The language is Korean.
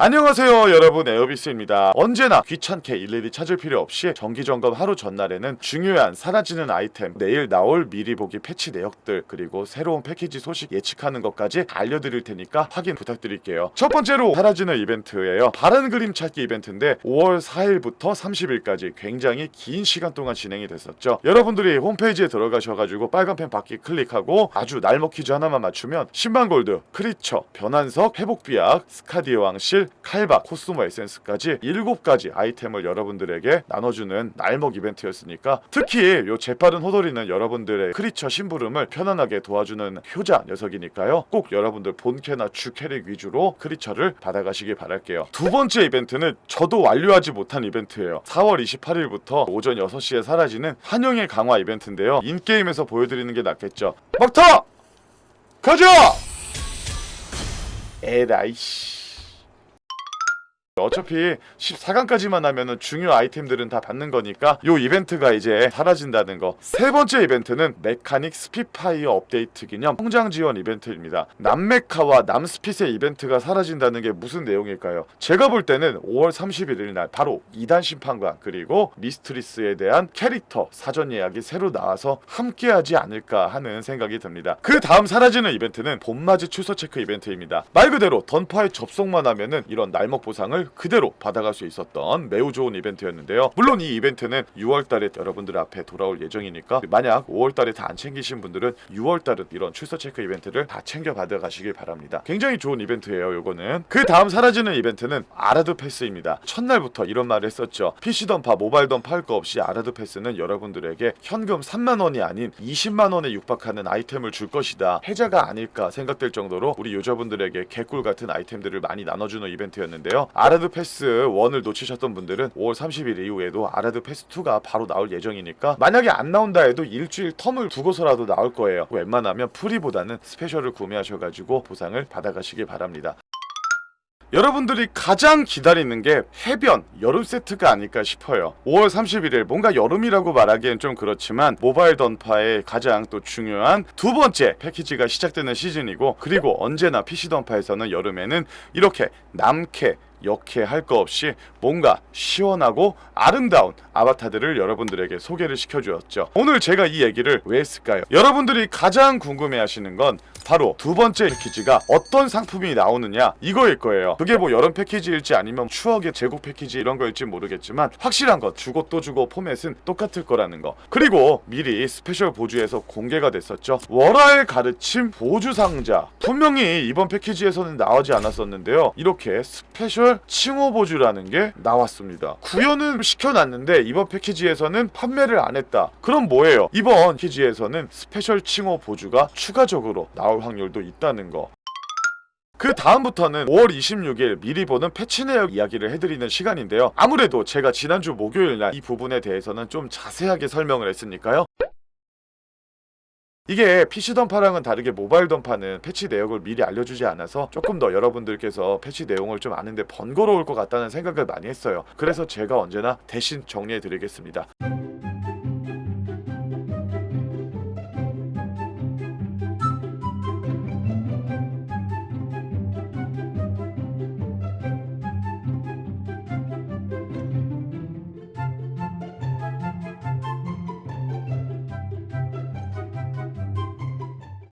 안녕하세요 여러분. 에어비스입니다. 언제나 귀찮게 일일이 찾을 필요 없이 정기점검 하루 전날에는 중요한 사라지는 아이템 내일 나올 미리 보기 패치 내역들 그리고 새로운 패키지 소식 예측하는 것까지 알려드릴 테니까 확인 부탁드릴게요. 첫 번째로 사라지는 이벤트예요. 바른 그림 찾기 이벤트인데 5월 4일부터 30일까지 굉장히 긴 시간 동안 진행이 됐었죠. 여러분들이 홈페이지에 들어가셔가지고 빨간 펜 받기 클릭하고 아주 날먹 퀴즈 하나만 맞추면 10만 골드 크리처 변환석 회복비약 스카디의 왕실 칼바 코스모 에센스까지 7가지 아이템을 여러분들에게 나눠주는 날먹 이벤트였으니까 특히 요 재빠른 호돌이는 여러분들의 크리처 심부름을 편안하게 도와주는 효자 녀석이니까요. 꼭 여러분들 본캐나 주 캐릭 위주로 크리처를 받아가시길 바랄게요. 두 번째 이벤트는 저도 완료하지 못한 이벤트예요. 4월 28일부터 오전 6시에 사라지는 환영의 강화 이벤트인데요. 인게임에서 보여드리는 게 낫겠죠? 막타! 가자! 에라이씨 어차피 14강까지만 하면은 중요 아이템들은 다 받는 거니까 요 이벤트가 이제 사라진다는 거. 세 번째 이벤트는 메카닉 스피파이어 업데이트 기념 성장 지원 이벤트입니다. 남메카와 남스핏의 이벤트가 사라진다는 게 무슨 내용일까요? 제가 볼 때는 5월 31일 날 바로 2단 심판관 그리고 미스트리스에 대한 캐릭터 사전 예약이 새로 나와서 함께 하지 않을까 하는 생각이 듭니다. 그 다음 사라지는 이벤트는 봄맞이 출소 체크 이벤트입니다. 말 그대로 던파에 접속만 하면은 이런 날먹 보상을 그대로 받아갈 수 있었던 매우 좋은 이벤트였는데요. 물론 이 이벤트는 6월달에 여러분들 앞에 돌아올 예정이니까 만약 5월달에 다 안 챙기신 분들은 6월달은 이런 출소 체크 이벤트를 다 챙겨 받아가시길 바랍니다. 굉장히 좋은 이벤트예요. 요거는 그 다음 사라지는 이벤트는 아라드 패스입니다. 첫날부터 이런 말을 했었죠. PC 던파, 모바일 던파 할 거 없이 아라드 패스는 여러분들에게 현금 3만 원이 아닌 20만 원에 육박하는 아이템을 줄 것이다. 해자가 아닐까 생각될 정도로 우리 유저분들에게 개꿀 같은 아이템들을 많이 나눠주는 이벤트였는데요. 아라드 패스 1을 놓치셨던 분들은 5월 30일 이후에도 아라드 패스 2가 바로 나올 예정이니까 만약에 안 나온다 해도 일주일 텀을 두고서라도 나올 거예요. 웬만하면 프리보다는 스페셜을 구매하셔가지고 보상을 받아가시길 바랍니다. 여러분들이 가장 기다리는 게 해변 여름 세트가 아닐까 싶어요. 5월 31일 뭔가 여름이라고 말하기엔 좀 그렇지만 모바일 던파의 가장 또 중요한 두 번째 패키지가 시작되는 시즌이고 그리고 언제나 PC 던파에서는 여름에는 이렇게 남캐 역해 할 거 없이 뭔가 시원하고 아름다운 아바타들을 여러분들에게 소개를 시켜주었죠. 오늘 제가 이 얘기를 왜 했을까요? 여러분들이 가장 궁금해 하시는 건 바로 두 번째 패키지가 어떤 상품이 나오느냐 이거일 거예요. 그게 뭐 여름 패키지일지 아니면 추억의 제국 패키지 이런 거일지 모르겠지만 확실한 것 주고 또 주고 포맷은 똑같을 거라는 거. 그리고 미리 스페셜 보주에서 공개가 됐었죠. 월화의 가르침 보주 상자. 분명히 이번 패키지에서는 나오지 않았었는데요. 이렇게 스페셜 칭호 보주라는 게 나왔습니다. 구현은 시켜놨는데 이번 패키지에서는 판매를 안 했다. 그럼 뭐예요? 이번 패키지에서는 스페셜 칭호 보주가 추가적으로 나올 확률도 있다는 거. 그 다음부터는 5월 26일 미리 보는 패치 내역 이야기를 해드리는 시간인데요. 아무래도 제가 지난주 목요일 날 이 부분에 대해서는 좀 자세하게 설명을 했으니까요. 이게 PC 던파랑은 다르게 모바일 던파는 패치 내역을 미리 알려주지 않아서 조금 더 여러분들께서 패치 내용을 좀 아는데 번거로울 것 같다는 생각을 많이 했어요. 그래서 제가 언제나 대신 정리해 드리겠습니다.